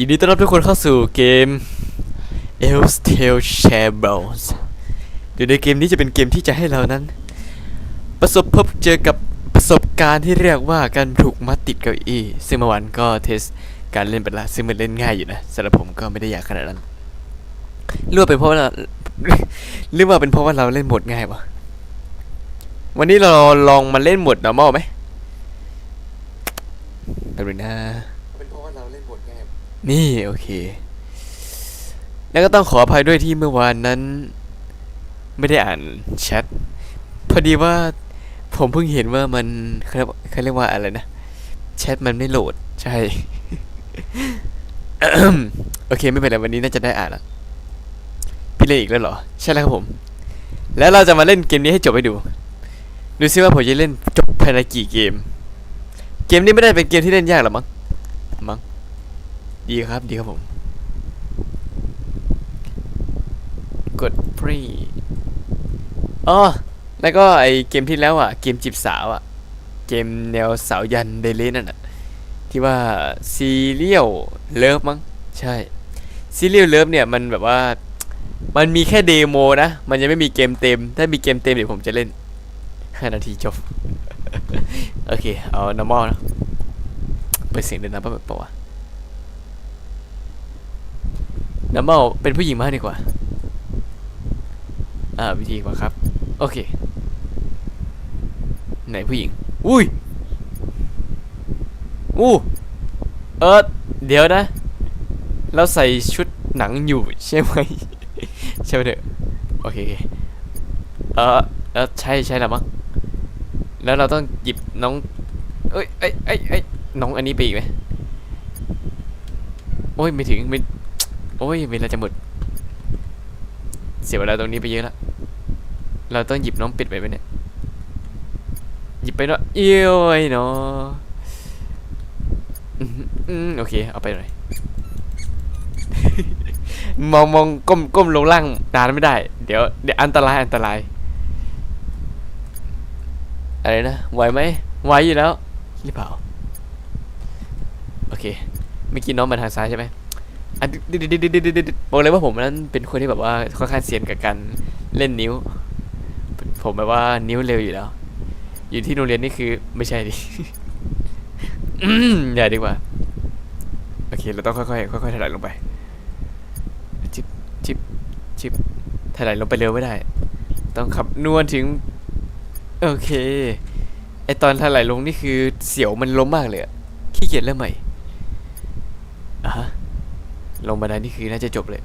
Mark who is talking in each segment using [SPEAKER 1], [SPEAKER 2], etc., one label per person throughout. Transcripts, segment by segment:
[SPEAKER 1] ยินดีต้อนรับทุกคนเข้าสู่เกม e l s Tale Shadows เดี๋ยวในเกมนี้จะเป็นเกมที่จะให้เรานั้น ประสบพบเจอกับประสบการณ์ที่เรียกว่าการถูกมัดติดเก้าอี้ซึ่งเมื่อวานก็เทสการเล่นไปละซึ่งมันเล่นง่ายอยู่นะสำหรับผมก็ไม่ได้อยากขนาดนั้นรือว่าเป็นเพราะว่าเราหรือว่าเป็นเพราะว่าเราเล่นหมดง่ายวะวันนี้เราลองมาเล่นหมด normal ไหมแป๊บนึงนะ
[SPEAKER 2] นี่
[SPEAKER 1] โอเค แล้วก็ต้องขออภัยด้วยที่เมื่อวานนั้น ไม่ได้อ่านแชทพอดีว่าผมเพิ่งเห็นว่ามันเขาเรียกเรียกว่าอะไรนะแชทมันไม่โหลด ใช่โอเคไม่เป็นไรวันนี้น่าจะได้อ่านละพี่เล่นอีกแล้วเหรอ ใช่แล้วครับผม แล้วเราจะมาเล่นเกมนี้ให้จบให้ดู ดูซิว่าผมจะเล่นจบภายในกี่เกม เกมนี้ไม่ได้เป็นเกมที่เล่นยากหรอมั้ง ดีครับ ดีครับผม กด pre อ๋อแล้วก็ไอเกมที่แล้วอะ เกมจีบสาวอะ เกมแนวสาวยันเดลินั่นอะ ที่ว่าซีเรียลเลิฟมั้ง ใช่ซีเรียลเลิฟเนี่ยมันแบบว่า มันมีแค่เดโมนะ มันยังไม่มีเกมเต็ม ถ้ามีเกมเต็มเดี๋ยวผมจะเล่น5นาทีจบ โอเค เอา normal นะ เปิดเสียงเดินนะแบบปะวะ น้ำเมาเป็นผู้หญิงมากดีกว่า อ่า วิธีกว่าครับ โอเค ไหนผู้หญิง อุ้ยอู้เออเดี๋ยวนะ เราใส่ชุดหนังอยู่ใช่ไหม ใช่ไหมเถอะโอเคโอเค เออเออใช่ใช่แล้วมั้งแล้วเราต้องหยิบน้อง เอ้ยเอ้ยเอ้ยเอ้ยน้องอันนี้ไปอีกไหมโอ้ยไม่ถึงไม่ โอ้ยเวลาจะหมด เสียเวลาตรงนี้ไปเยอะแล้วเราต้องหยิบน้องปิดไปไหมเนี่ย หยิบไปเนาะเอ้ยเนาะอืมอืมโอเค เอาไปหน่อยมองมองก้มก้มลงล่างนานไม่ได้ เดี๋ยวเดี๋ยวอันตรายอันตราย อะไรนะไหวไหมไหวอยู่แล้วหรือเปล่า โอเคเมื่อกี้น้องมาทางซ้ายใช่ไหม อันดิดดิดดิดดิดดิดบอกเลยว่าผมนั้นเป็นคนที่แบบว่าค่อนข้างเซียนกับการเล่นนิ้ว ผมแบบว่านิ้วเร็วอยู่แล้ว อยู่ที่โรงเรียนนี่คือไม่ใช่ดิอย่าดีกว่า โอเค เราต้องค่อยๆค่อยๆถลายลงไปจิบจิบจิบถลายลงไปเร็วไม่ได้ ต้องขับนวลถึง โอเคไอตอนถลายลงนี่คือเสียวมันล้มมากเลยอะขี้เกียจเริ่มใหม่ ลงบันไดนี่คือน่าจะจบเลย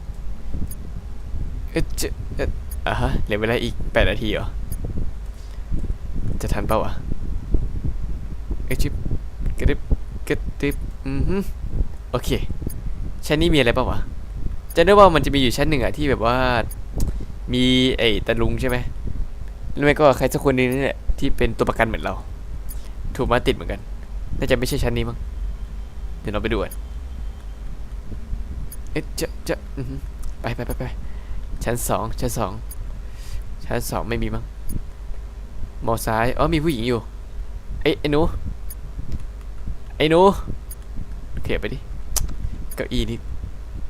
[SPEAKER 1] เอ๊ะจะเอ๊ะอะฮะเหลือเวลาอีกแปดนาทีเหรอ จะทันเปล่าวะเอ๊ะชิบกระดิบกระดิบอือฮึโอเค ชั้นนี้มีอะไรเปล่าวะจะนึกว่ามันจะมีอยู่ชั้นหนึ่งอะที่แบบว่ามีไอ้ตะลุงใช่ไหมแล้วไม่ก็ใครสักคนหนึงนี่แหละที่เป็นตัวประกันเหมือนเรา ถูกมาติดเหมือนกัน น่าจะไม่ใช่ชั้นนี้มั้ง เดี๋ยวเราไปดูกัน เอ๊ะจะจะไปไปไปไปชั้นสองชั้นสองชั้นสองไม่มีมั้งมอซ้ายอ๋อมีผู้หญิงอยู่เอ้ไอ้หนูไอ้หนูโอเคไปดิเก้าอี้นี่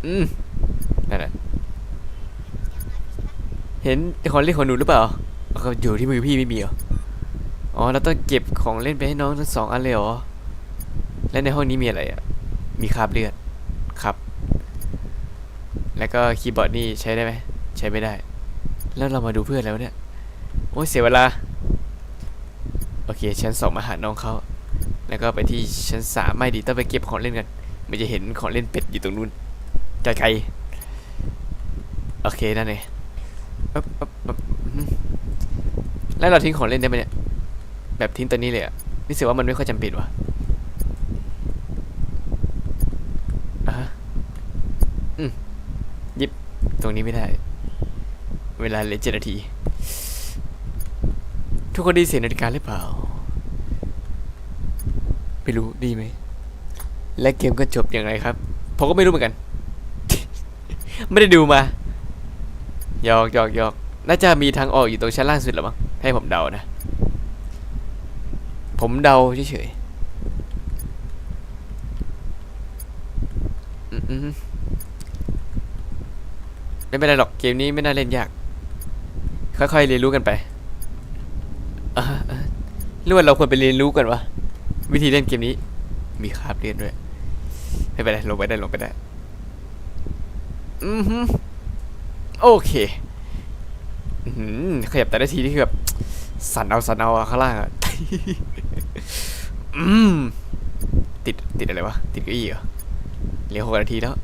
[SPEAKER 1] อืมนั่นแหละเห็นของเล่นของหนูหรือเปล่าอ๋อเขาอยู่ที่มือพี่ไม่มีเหรออ๋อเราต้องเก็บของเล่นไปให้น้องทั้งสองอันเลยเหรอและในห้องนี้มีอะไรอะมีคราบเลือดครับ แล้วก็คีย์บอร์ดนี่ใช้ได้ไหมใช้ไม่ได้ แล้วเรามาดูเพื่อนแล้วเนี่ย โอ้เสียเวลา โอเค ชั้นสองมาหาน้องเขาแล้วก็ไปที่ชั้นสามไม่ดีต้องไปเก็บของเล่นกันมันจะเห็นของเล่นเป็ดอยู่ตรงนู้นไกลๆโอเคนั่นเองแล้วเราทิ้งของเล่นได้ไหมเนี่ย แบบทิ้งตัวนี้เลยอะนี่สึกว่ามันไม่ค่อยจำเป็นว่ะอะฮะ ตรงนี้ไม่ได้ เวลาเหลือเจ็ดนาที ทุกคนไดีเสียงนาฬิกาหรือเปล่า ไม่รู้ดีไหม และเกมก็จบอย่างไรครับผมก็ไม่รู้เหมือนกัน ไม่ได้ดูมาหยอกหยอกหยอกน่าจะมีทางออกอยู่ตรงชั้นล่างสุดหรือมั้งให้ผมเดานะ ผมเดาเฉยๆอืม อือฮึ ไม่เป็นไรหรอกเกมนี้ไม่น่าเล่นยาก ค่อยๆเรียนรู้กันไปหรือว่าเราควรไปเรียนรู้กันวะวิธีเล่นเกมนี้ มีคาบเรียนด้วยไม่เป็นไรลงไปได้ลงไปได้อือฮึโอเคอื้อหือขยับแต่ละทีที่คือแบบสั่นเอาสั่นเอาข้างล่างอะอืมติดติดอะไรวะ ติดเก้าอี้เหรอเหลือหกนาทีแล้ว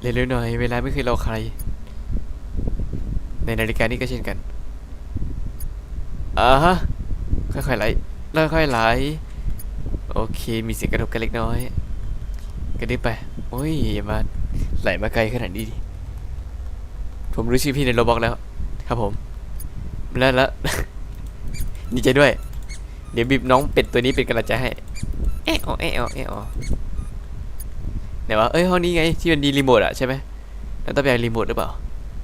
[SPEAKER 1] เร็วๆหน่อย เวลาไม่เคยรอใคร ในนาฬิกานี่ก็เช่นกันอ่าฮะค่อยๆไหลค่อยๆไหลโอเคมีเสียงกระทบกันเล็กน้อยกระดิบไปโอ้ยอย่ามาไหลมาไกลขนาดนี้ดิผมรู้ชื่อพี่ในโรบอกแล้ว ครับผมแล้วแล้วดีใจด้วย เดี๋ยวบีบน้องเป็ดตัวนี้เป็นกำลังใจให้เอะอ๋อเอะอ๋อเอะอ๋อไหนวะเอ้ยห้องนี้ไงที่มันมีรีโมทอะใช่ไหมแล้วต้องไปรีโมทหรือเปล่า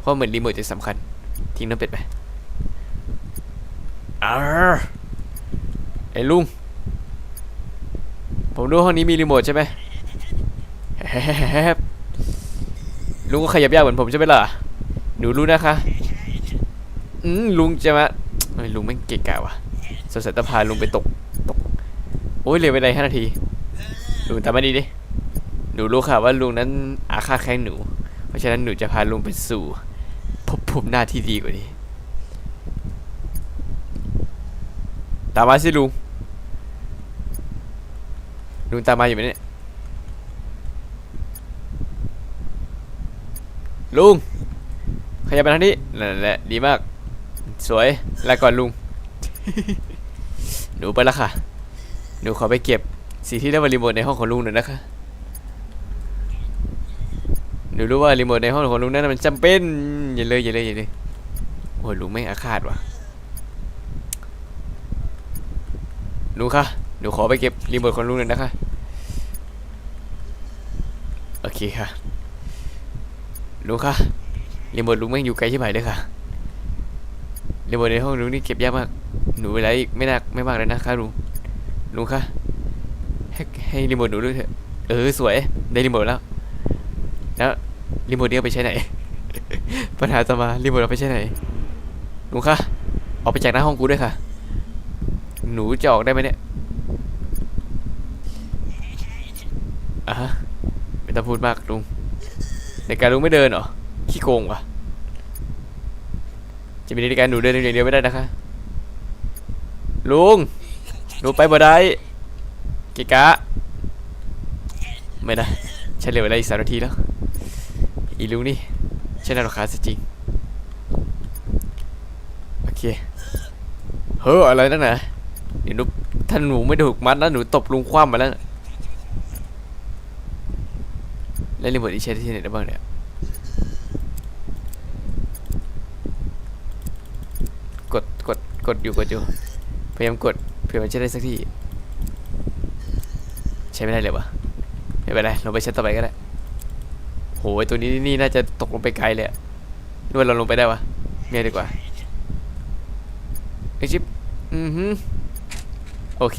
[SPEAKER 1] เพราะเหมือนรีโมทจะสำคัญ ทิ้งน้องเป็ดไปอาไอ้ลุง ผมรู้ห้องนี้มีรีโมทใช่ไหมแฮบลุงก็ขยับยากเหมือนผมใช่ไหมล่ะ หนูรู้นะคะอืมลุงจะมาเฮ้ยลุงไม่งเก่งกะว่ะสงสัยต้องพาลุงไปตก ตก โอ้ยเหลยไปเลยห้านาที ลุงตามมาดีดิ หนูรู้ค่ะว่าลุงนั้นอาฆาตแค้นหนู เพราะฉะนั้นหนูจะพาลุงไปสู่ ภพภูมิหน้าที่ดีกว่านี้ ตามมาสิลุง ลุงตามมาอยู่ไหมเนี่ย ลุง ขยับไปทางนี้ นั่นแหละ ดีมาก สวยลาก่อนลุง หนูไปละค่ะ หนูขอไปเก็บสิ่งที่ได้ว่ารีโมทในห้องของลุงหน่อยนะคะ หนูรู้ว่ารีโมทในห้องของลุงนั้นมันจำเป็นอย่าเลยอย่าเลยอย่าเลยโอ้ยลุงไม่งอาฆาตว่ะลุงคะหนูขอไปเก็บรีโมทของลุงหน่อยนะคะโอเคค่ะลุงคะรีโมทลุงแม่งอยู่ไกลที่ไหนเลยค่ะรีโมทในห้องลุงนี่เก็บยากมากหนูเวลาอีกไม่นักไม่มากเลยนะคะลุงลุงคะให้ให้รีโมทหนูด้วยเถอะเออสวยได้รีโมทแล้ว รีโมทนี้เอาไปใช้ไหน ปัญหาต่อมารีโมทเอาไปใช้ไหนลุงคะออกไปจากหน้าห้องกูด้วยค่ะ หนูจะออกได้ไหมเนี่ยอะไม่ต้องพูดมากลุงในการลุงไม่เดินเหรอ ขี้โกงวะจะมีในการหนูเดินอย่างเดียวไม่ได้นะคะ ลุงหนูไปบ่ได้กิกะ ไม่ได้ฉันเหลือเวลาอีกสามนาทีแล้ว อีลุงนี่ฉันน่ารำคาญซะจริง โอเค เฮ้ออะไรนั่นนะเดี๋ยวหนูถ้าหนูไม่ถูกมัดนะหนูตบลุงคว่ำมาแล้วแล้วรีโมทที่ใช้ที่ไหนได้บ้างเนี่ยกดกดกดอยู่กดอยู่พยายามกดเผื่อมันจะได้สักทีใช้ไม่ได้เลยวะไม่เป็นไรเราไปเช็ดต่อไปก็ได้ โหไอตัวนี้นี่น่าจะตกลงไปไกลเลยอะนึกว่าเราลงไปได้วะเมียดีกว่าไอชิปอือฮึโอเค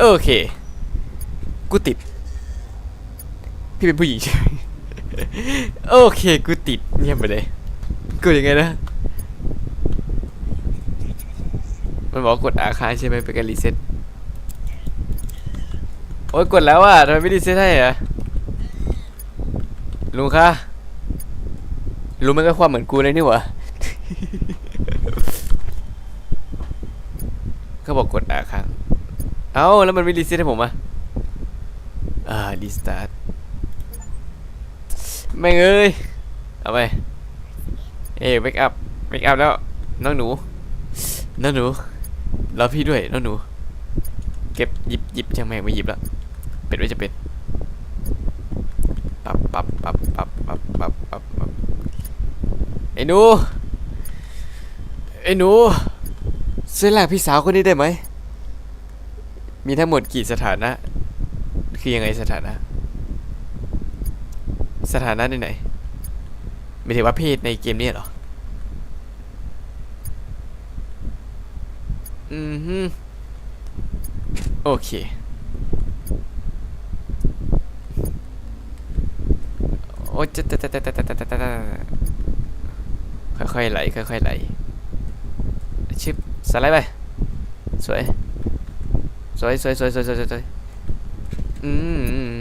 [SPEAKER 1] โอเค กูติด พี่เป็นผู้หญิงใช่ไหมโอเคกูติดเงียบไปเลย กูยังไงนะ มันบอกกดอาคารใช่ไหมเป็นการรีเซ็ตโอ้ยกดแล้วอะทำไมไม่รีเซ็ตให้อะ ลุงคะลุงมันก็ความเหมือนกูเลยนี่หว่าก็บอกกดอาค้างเอ้าแล้วมันไม่รีเซ็ตให้ผมอะอ่ารีสตาร์ทแม่งเอ้ย เอาไป เอ้เวกอัพเวกอัพแล้ว น้องหนู น้องหนูรอพี่ด้วย น้องหนู เก็บหยิบหยิบช่างแม่งไม่หยิบแล้ว เป็นไว้จะเป็น ปับปับปับปับปับปับไอ้หนูไอ้หนูเส้ยลากพี่สาวคนนี้ได้ไหม มีทั้งหมดกี่สถานะ คือยังไงสถานะ สถานะในไหนไม่ถึงว่าเพศในเกมนี้หรอ อืมโอเค โอ้จะจะจะจะจะจะจะค่อยๆไหลค่อยๆไหลชิปสไลด์ไปสวยสวยสวยสวยสวยสวยสวยอืม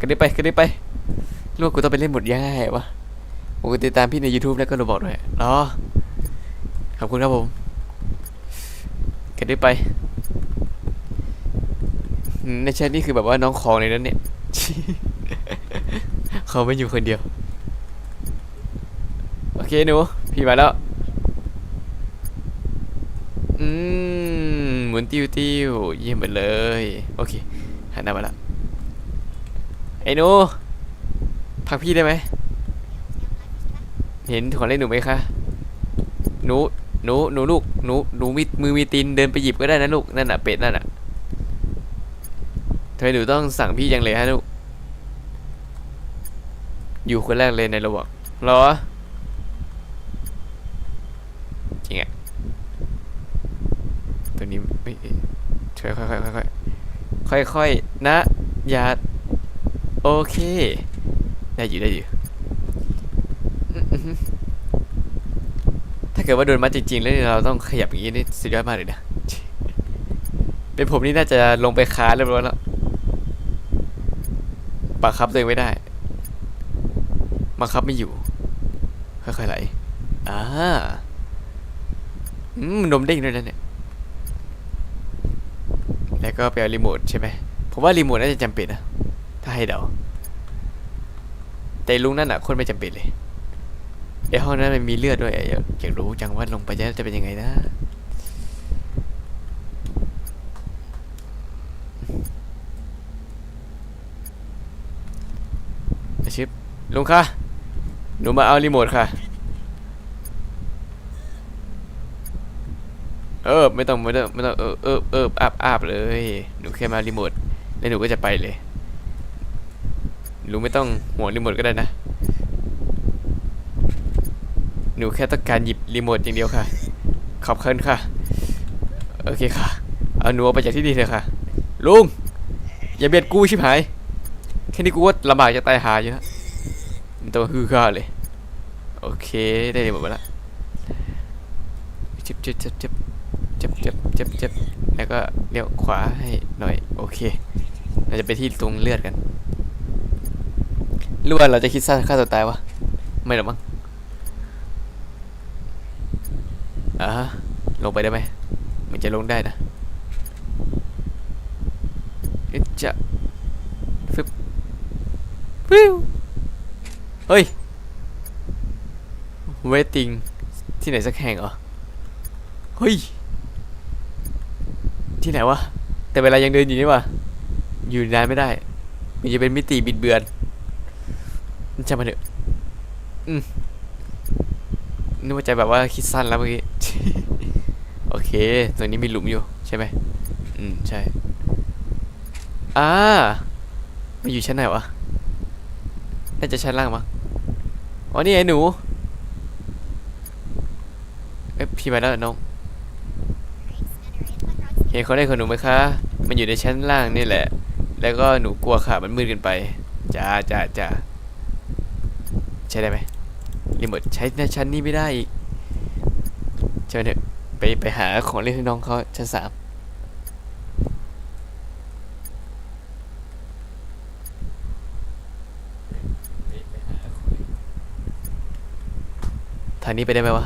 [SPEAKER 1] กระดิบไปกระดิบไปลูกกูต้องไปเล่นหมดยังไงวะปกติตามพี่ใน YouTube แล้วก็รูบอกด้วยอ๋อขอบคุณครับผมกระดิบไป ในแชทนี่คือแบบว่าน้องของเลยนั้นเนี่ย เขาไม่อยู่คนเดียว โอเคหนู พี่มาแล้ว อืม หมุนติวติวเยี่ยมไปเลย โอเค หันหน้ามาแล้วไอ้หนูพักพี่ได้ไหม เห็นของเล่นหนูไหมคะ หนู หนู หนูลูก หนู หนูมีมือมีตีนเดินไปหยิบก็ได้นะลูก นั่นน่ะเป็ดนั่นน่ะ ไมหนูต้องสั่งพี่จังเลยฮะลูกอยู่คนแรกเลยในระบบหรอจริงอะตัวนี้ไม่เอ๊ะช่วยค่อยค่อยค่อยค่อยค่อยๆนะอย่าโอเค ได้อยู่ได้อยู่ถ้าเกิดว่าโดนมัดจริงๆ แล้วเราต้องขยับอย่างนี้นี่สุดยอดมากเลยนะ เป็นผมนี่น่าจะลงไปค้าเรียบร้อยแล้ว บังคับตัวเองไม่ได้บังคับไม่อยู่ ค่อยๆไหลอ่าอืมนมเด้งด้วยนะเนี่ย แล้วก็ไปเอารีโมทใช่ไหมผมว่ารีโมทน่าจะจำเป็นนะ ถ้าให้เดา แต่ลุงนั่นอะคนไม่จำเป็นเลยไอห้องนั้นมันมีเลือดด้วยอยากรู้จังว่าลงไปจะเป็นยังไงนะ อาชิป ลุงคะ หนูมาเอารีโมทค่ะ เออ ไม่ต้องไม่ต้องไม่ต้องเออเออเอออาบอาบเลย หนูแค่มารีโมท แล้วหนูก็จะไปเลยหนูไม่ต้องห่วงรีโมทก็ได้นะ หนูแค่ต้องการหยิบรีโมทอย่างเดียวค่ะ ขอบคุณค่ะ โอเคค่ะ เอาหนูออกไปจากที่นี่เถอะค่ะ ลุง อย่าเบียดกูชิบหาย แค่นี้กูก็ลำบากจะตายหาอยู่แล้ว ต้องฮือค่าเลย โอเค ได้รีโมทมาแล้วจิบจิบจิบจิบจิบจิบจิบจิบแล้วก็เลี้ยวขวาให้หน่อย โอเค เราจะไปที่ตรงเลือดกันหรือว่าเราจะคิดสั้นฆ่าตัวตายวะ ไม่หรอกมั้งอ่าฮะลงไปได้ไหมมันจะลงได้นะเอ๊ะจะฟึบฟิว ฮ้ย เวทติง ที่ไหนสักแห่งเหรอ เฮ้ย ที่ไหนวะ แต่เวลายังเดินอยู่นี่วะอยู่นานไม่ได้ มันจะเป็นมิติบิดเบือนจะมาเถอะอืมนึกว่าจะแบบว่าคิดสั้นแล้วเมื่อกี้ โอเค ตรงนี้มีหลุมอยู่ใช่ไหม อืม ใช่ อ่ามาอยู่ชั้นไหนวะ น่าจะชั้นล่างมั้ง อ๋อนี่ไอ้หนู เอ้ยพี่มาแล้วน้อง เห็นเขาได้ขนหนูไหมคะ มันอยู่ในชั้นล่างนี่แหละ แล้วก็หนูกลัวค่ะ มันมืดเกินไป จ้าจ้าจ้าใช้ได้ไหมรีโมทใช้ในชั้นนี้ไม่ได้อีกใช่ไหมเถอะไปไปหาของเล่นให้น้องเขาชั้นสามทางนี้ไปได้ไหมวะ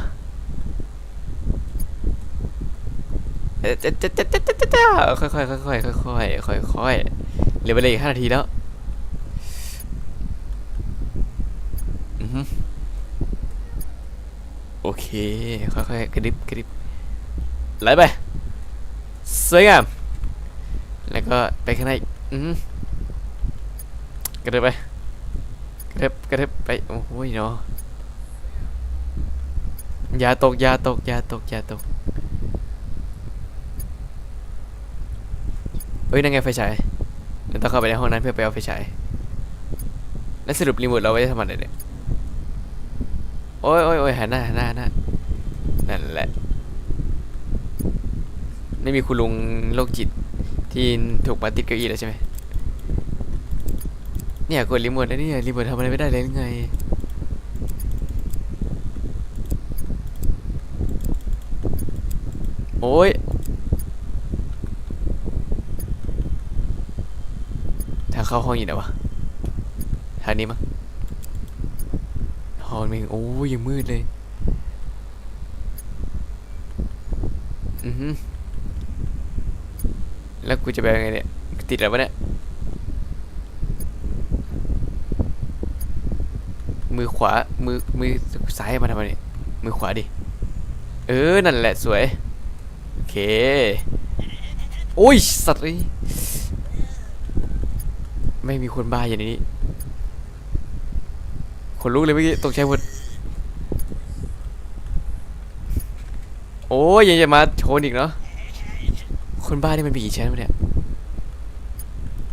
[SPEAKER 1] เอ๊ะจ๊ะจ๊ะจ๊ะจ๊ะจ๊ะจ๊ะค่อยค่อยค่อยค่อยค่อยค่อยค่อยค่อยเหลือเวลาอีกห้านาทีแล้วอือฮึโอเค ค่อยๆกระดิบกระดิบไหลไปสวยงาม แล้วก็ไปข้างในอีกอือกระดิบไป กระดิบกระดิบไป โอ้โหเนาะ อย่าตกอย่าตกอย่าตกอย่าตกเฮ้ยนั่นไงไฟฉายเดี๋ยวต้องเข้าไปในห้องนั้นเพื่อไปเอาไฟฉายแล้วสรุปรีโมทเราไว้ทำอะไรเนี่ยโอ้ยโอ้ยโอ้ยหันหน้าหันหน้าหน้านั่นแหละไม่มีคุณลุงโรคจิตที่ถูกมาติดเก้าอี้แล้วใช่ไหมเนี่ยกดรีโมทแล้วเนี่ยรีโมททำอะไรไม่ได้เลยไง โอ้ย ทางเข้าห้องอยู่ไหนวะ ทางนี้มั้งห้องนึงโอ้ยยังมืดเลย อือหือแล้วกูจะไปยังไงเนี่ย ติดแล้วปะเนี่ย มือขวา มือ มือซ้ายมาทำไมเนี่ย มือขวาดิ เออ นั่นแหละสวย โอเคโอ้ย สัตว์เอ้ยไม่มีคนบ้าอย่างนี้ คนลุกเลยเมื่อกี้ตกใจหมดโอ้ยยังจะมาโชนอีกเนาะคนบ้านี่มันมีกี่ชั้นวะเนี่ย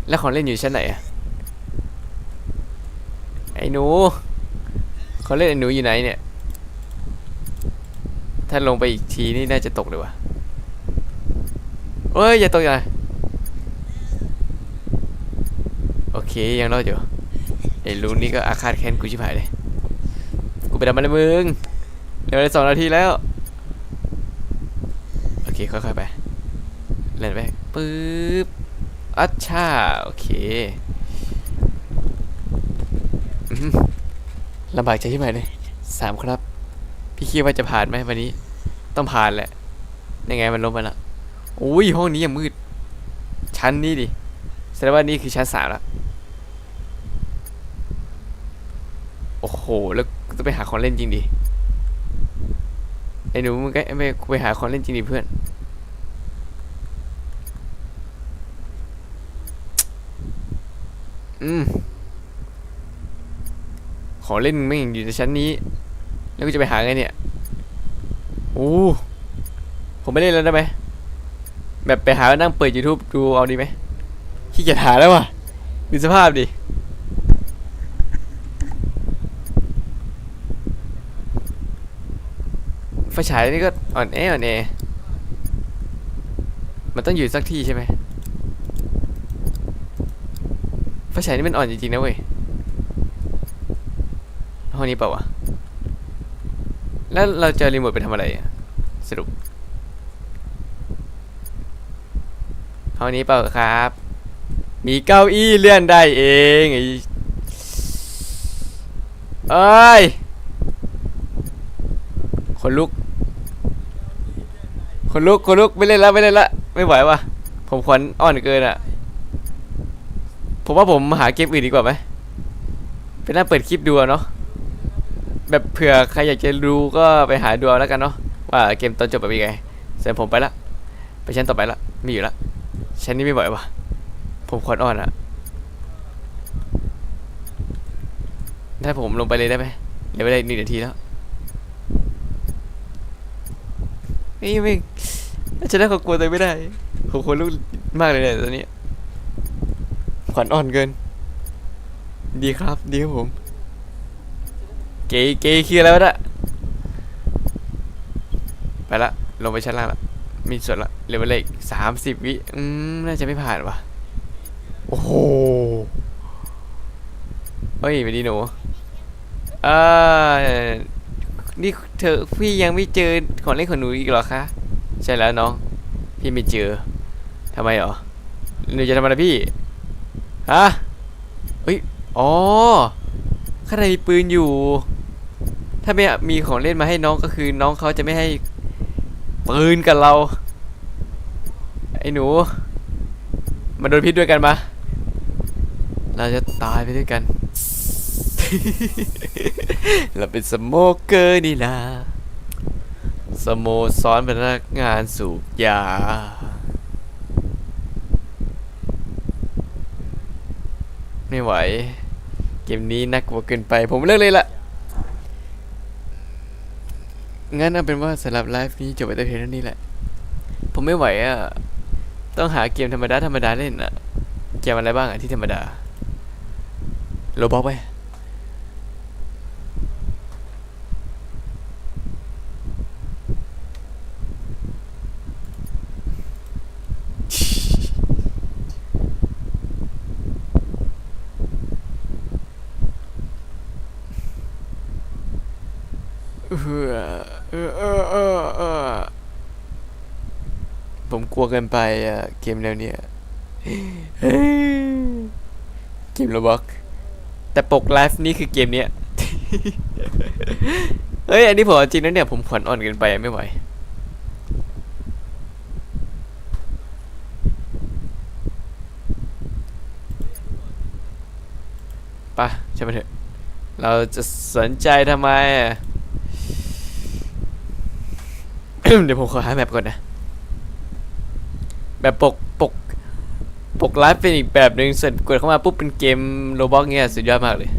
[SPEAKER 1] แล้วของเล่นอยู่ชั้นไหนอะไอ้หนูของเล่นไอ้หนูอยู่ไหนเนี่ย ถ้าลงไปอีกทีนี่น่าจะตกเลยว่ะ เอ้ย อย่าตกอย่าโอเค ยังรอดอยู่ไอ้ลุงนี่ก็อาฆาตแค้นกูชิบหายเลย กูไปทำอะไรมึงเดี๋ยวได้สองนาทีแล้ว โอเค ค่อยๆไป เล่นไปปึ๊บอัชชาโอเคลำบากใจที่ไหนเลยสามครับ พี่คิดว่าจะผ่านไหมวันนี้ ต้องผ่านแหละยังไงมันล้มไปละ อุ้ยห้องนี้ยังมืด ชั้นนี้ดิแสดงว่านี่คือชั้นสามและโอ้โห แล้วกูต้องไปหาของเล่นจริงดิไอ้หนูมึงก็ไม่ไปหาของเล่นจริงดิเพื่อนอืมของเล่นไม่งอยู่ในชั้นนี้ แล้วกูจะไปหาไงเนี่ยโอ้ผมไม่เล่นแล้วได้ไหม แบบไปหานั่งเปิด YouTube ดูเอาดีไหมขี้เกียจหาแล้วว่ะดูสภาพดิไฟฉายนี่ก็อ่อนแออ่อนแอมันต้องอยู่สักที่ใช่ไหมไฟฉายนี่มันอ่อนจริงๆนะเว้ยห้องนี้เปล่าวะแล้วเราจะรีโมทไปทำอะไรอะสรุป ห้องนี้เปล่าครับ มีเก้าอี้เลื่อนได้เองไอ้เอ้ยคนลุกคนลุกคนลุกไม่เล่นละไม่เล่นละไม่ไหววะผมขวัญอ่อนเกินอะ ผมว่าผมหาเกมอื่นดีกว่าไหมไปนั่งเปิดคลิปดูเนาะแบบเผื่อใครอยากจะดูก็ไปหาดูแล้วกันเนาะว่าเกมตอนจบเป็นยังไงเสร็จผมไปละ ไปชั้นต่อไปละไม่อยู่ละ ชั้นนี้ไม่ไหววะผมขวัญอ่อนอะถ้าผมลงไปเลยได้ไหมเหลือไปได้หนึ่งนาทีแล้วนี่ไม่จะได้ขอกลัวตัวไม่ได้ผมคนลุกมากเลยเนี่ยตอนนี้ ขวัญอ่อนเกิน ดีครับดีครับผม เกย์เกย์คืออะไรวะเนี่ยไปละ ลงไปชั้นล่างละ มีส่วนละเหลือไปเลยสามสิบวิอืมน่าจะไม่ผ่านว่ะโอ้โหเฮ้ยไปดีหนูเอ่อนี่เธอพี่ยังไม่เจอของเล่นของหนูอีกเหรอคะ ใช่แล้วน้อง พี่ไม่เจอทำไมเหรอหนูจะทำอะไรพี่ฮะเฮ้ยอ๋อข้างในมีปืนอยู่ ถ้าไม่มีของเล่นมาให้น้องก็คือน้องเขาจะไม่ให้ ปืนกับเรา ไอ้หนูมาโดนพิษด้วยกันมาเราจะตายไปด้วยกัน เราเป็นสโมเกอร์นี่นะสโมสรพนักงานสูบยา ไม่ไหว เกมนี้น่ากลัวเกินไป ผมเลิกเลยละ งั้นเอาเป็นว่าสำหรับไลฟ์นี้จบไปแต่เพียงเท่านี้แหละ ผมไม่ไหวอะ่ะ ต้องหาเกมธรรมดาธรรมดาเล่นอะ่ะ เกมอะไรบ้างอะที่ธรรมดาโลบอกไปเฮือ วเกินไปอะเกมแนวเนี้ยเกมโรบอกแต่ปกไลฟ์นี่คือเกมเนี้ยเฮ้ย อันนี้ผมจริงนะเนี่ย ผมขวัญอ่อนเกินไปไม่ไหว ปะใช่ไหมเถอะ เราจะสนใจทำไมอะเดี๋ยวผมขอหาแมปก่อนนะ แบบปกปกปกไลฟ์เป็นอีกแบบหนึ่งเสร็จกดเข้ามาปุ๊บเป็นเกมโรบอกเงี้ยสุดยอดมากเลย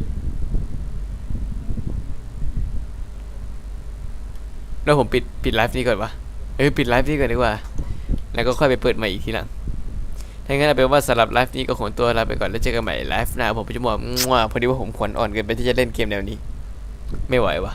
[SPEAKER 1] แล้วผมปิดปิดไลฟ์นี้ก่อนวะเออปิดไลฟ์นี้ก่อนดีกว่า แล้วก็ค่อยไปเปิดใหม่อีกทีหลังถ้างั้นเอาเป็นว่าสำหรับไลฟ์นี้ก็ขอตัวลาไปก่อนแล้วเจอกันใหม่ไลฟ์หน้าผมจะบอกมั่วพอดีว่าผมขวัญอ่อนเกินไปที่จะเล่นเกมแนวนี้ ไม่ไหววะ